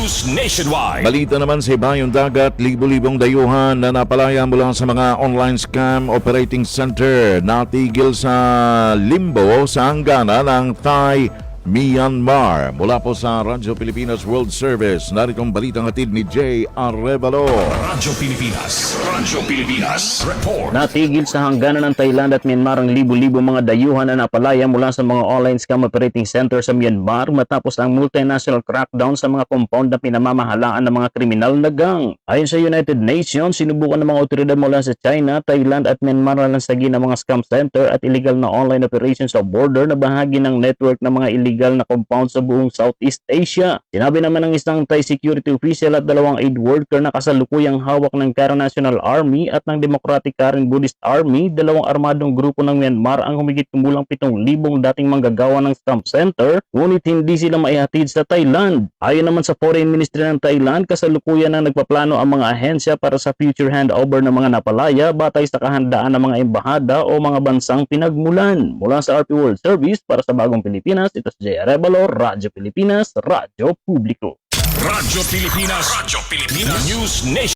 News Nationwide. Balita naman sa ibayong dagat, libo-libong dayuhan na napalaya mula sa mga online scam operating center natigil sa limbo sa hanggana ng Thai Myanmar. Mula po sa Radyo Pilipinas World Service, narito ang balitang hatid ni Jay Arevalo. Radyo Pilipinas. Radyo Pilipinas. Report. Natigil sa hangganan ng Thailand at Myanmar ang libo-libo mga dayuhan na napalaya mula sa mga online scam operating center sa Myanmar matapos ang multinational crackdown sa mga compound na pinamamahalaan ng mga kriminal na gang. Ayon sa United Nations, sinubukan ng mga otoridad mula sa China, Thailand at Myanmar na lansagin ang mga scam center at illegal na online operations sa border na bahagi ng network ng mga illegal na compound sa buong Southeast Asia. Sinabi naman ng isang Thai security official at dalawang aid worker na kasalukuyang hawak ng Karen National Army at ng Democratic Karen Buddhist Army, dalawang armadong grupo ng Myanmar ang humigit kumulang 7,000 dating manggagawa ng scam center, ngunit hindi sila maihatid sa Thailand. Ayon naman sa Foreign Ministry ng Thailand, kasalukuyan na nagpaplano ang mga ahensya para sa future handover ng mga napalaya batay sa kahandaan ng mga embahada o mga bansang pinagmulan. Mula sa RP World Service para sa Bagong Pilipinas, ito si Jay Arevalo, Radyo Pilipinas, Radyo Publiko. Radyo Pilipinas. Radyo Pilipinas. News Nation.